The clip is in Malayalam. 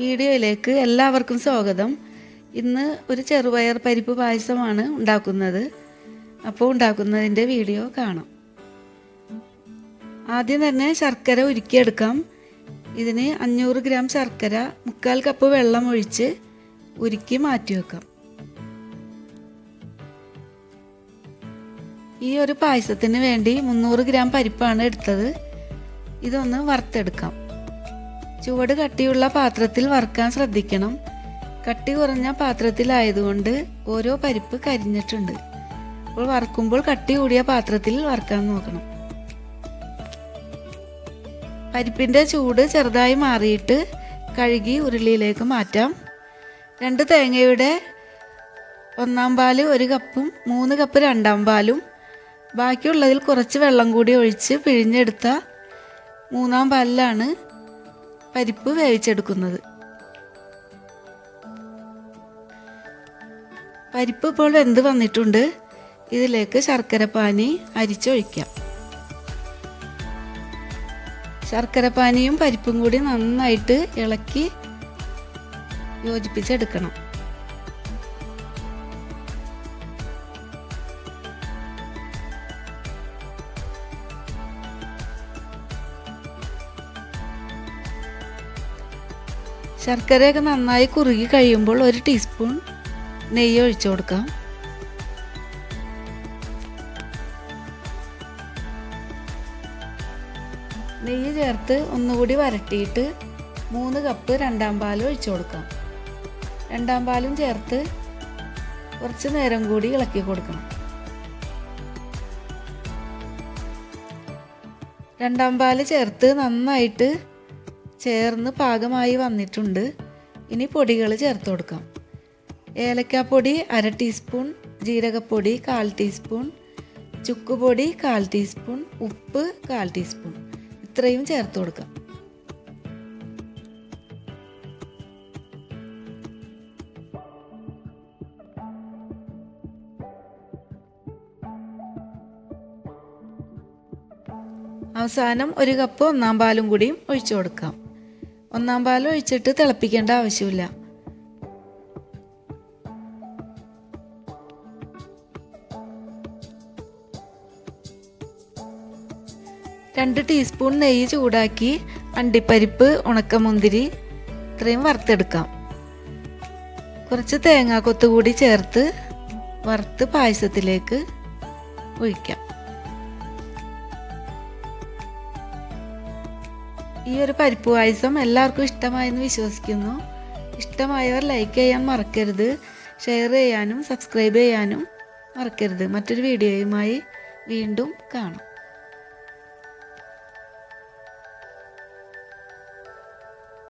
വീഡിയോയിലേക്ക് എല്ലാവർക്കും സ്വാഗതം. ഇന്ന് ഒരു ചെറുപയർ പരിപ്പ് പായസമാണ് ഉണ്ടാക്കുന്നത്. അപ്പോൾ ഉണ്ടാക്കുന്നതിന്റെ വീഡിയോ കാണാം. ആദ്യം തന്നെ ശർക്കര ഉരുക്കിയെടുക്കാം. ഇതിന് അഞ്ഞൂറ് ഗ്രാം ശർക്കര മുക്കാൽ കപ്പ് വെള്ളം ഒഴിച്ച് ഉരുക്കി മാറ്റി വെക്കാം. ഈ ഒരു പായസത്തിന് വേണ്ടി മുന്നൂറ് ഗ്രാം പരിപ്പാണ് എടുത്തത്. ഇതൊന്ന് വറുത്തെടുക്കാം. ചുവട് കട്ടിയുള്ള പാത്രത്തിൽ വറുക്കാൻ ശ്രദ്ധിക്കണം. കട്ടി കുറഞ്ഞ പാത്രത്തിലായതുകൊണ്ട് ഓരോ പരിപ്പ് കരിഞ്ഞിട്ടുണ്ട്. അപ്പോൾ വറുക്കുമ്പോൾ കട്ടി കൂടിയ പാത്രത്തിൽ വറുക്കാൻ നോക്കണം. പരിപ്പിന്റെ ചൂട് ചെറുതായി മാറിയിട്ട് കഴുകി ഉരുളിയിലേക്ക് മാറ്റാം. രണ്ട് തേങ്ങയുടെ ഒന്നാം പാൽ ഒരു കപ്പും മൂന്ന് കപ്പ് രണ്ടാം പാലും. ബാക്കിയുള്ളതിൽ കുറച്ച് വെള്ളം കൂടി ഒഴിച്ച് പിഴിഞ്ഞെടുത്ത മൂന്നാം പാലിലാണ് പരിപ്പ് വേവിച്ചെടുക്കുന്നത്. പരിപ്പ് ഇപ്പോൾ വെന്ത് വന്നിട്ടുണ്ട്. ഇതിലേക്ക് ശർക്കരപ്പാനി അരിച്ചൊഴിക്കാം. ശർക്കരപ്പാനിയും പരിപ്പും കൂടി നന്നായിട്ട് ഇളക്കി യോജിപ്പിച്ചെടുക്കണം. ശർക്കരയൊക്കെ നന്നായി കുറുകി കഴിയുമ്പോൾ ഒരു ടീസ്പൂൺ നെയ്യ് ഒഴിച്ചു കൊടുക്കാം. നെയ്യ് ചേർത്ത് ഒന്നുകൂടി വരട്ടിയിട്ട് മൂന്ന് കപ്പ് രണ്ടാം പാൽ ഒഴിച്ചു കൊടുക്കാം. രണ്ടാം പാലും ചേർത്ത് കുറച്ച് നേരം കൂടി ഇളക്കി കൊടുക്കണം. രണ്ടാം പാൽ ചേർത്ത് നന്നായിട്ട് ചേർന്ന് പാകമായി വന്നിട്ടുണ്ട്. ഇനി പൊടികൾ ചേർത്ത് കൊടുക്കാം. ഏലക്കാപ്പൊടി അര ടീസ്പൂൺ ജീരകപ്പൊടി കാൽ ടീസ്പൂൺ ചുക്കുപൊടി കാൽ ടീസ്പൂൺ ഉപ്പ് കാൽ ടീസ്പൂൺ. ഇത്രയും ചേർത്ത് കൊടുക്കാം. അവസാനം ഒരു കപ്പ് ഒന്നാം പാലും കൂടിയും ഒഴിച്ചു കൊടുക്കാം. ഒന്നാം പാൽ ഒഴിച്ചിട്ട് തിളപ്പിക്കേണ്ട ആവശ്യമില്ല. രണ്ട് ടീസ്പൂൺ നെയ്യ് ചൂടാക്കി അണ്ടിപ്പരിപ്പ് ഉണക്കമുന്തിരി ഇത്രയും വറുത്തെടുക്കാം. കുറച്ച് തേങ്ങാക്കൊത്ത് കൂടി ചേർത്ത് വറുത്ത് പായസത്തിലേക്ക് ഒഴിക്കാം. ഈ ഒരു പരിപ്പ് പായസം എല്ലാവർക്കും ഇഷ്ടമായെന്ന് വിശ്വസിക്കുന്നു. ഇഷ്ടമായവർ ലൈക്ക് ചെയ്യാൻ മറക്കരുത് ഷെയർ ചെയ്യാനും സബ്സ്ക്രൈബ് ചെയ്യാനും മറക്കരുത്. മറ്റൊരു വീഡിയോയുമായി വീണ്ടും കാണാം.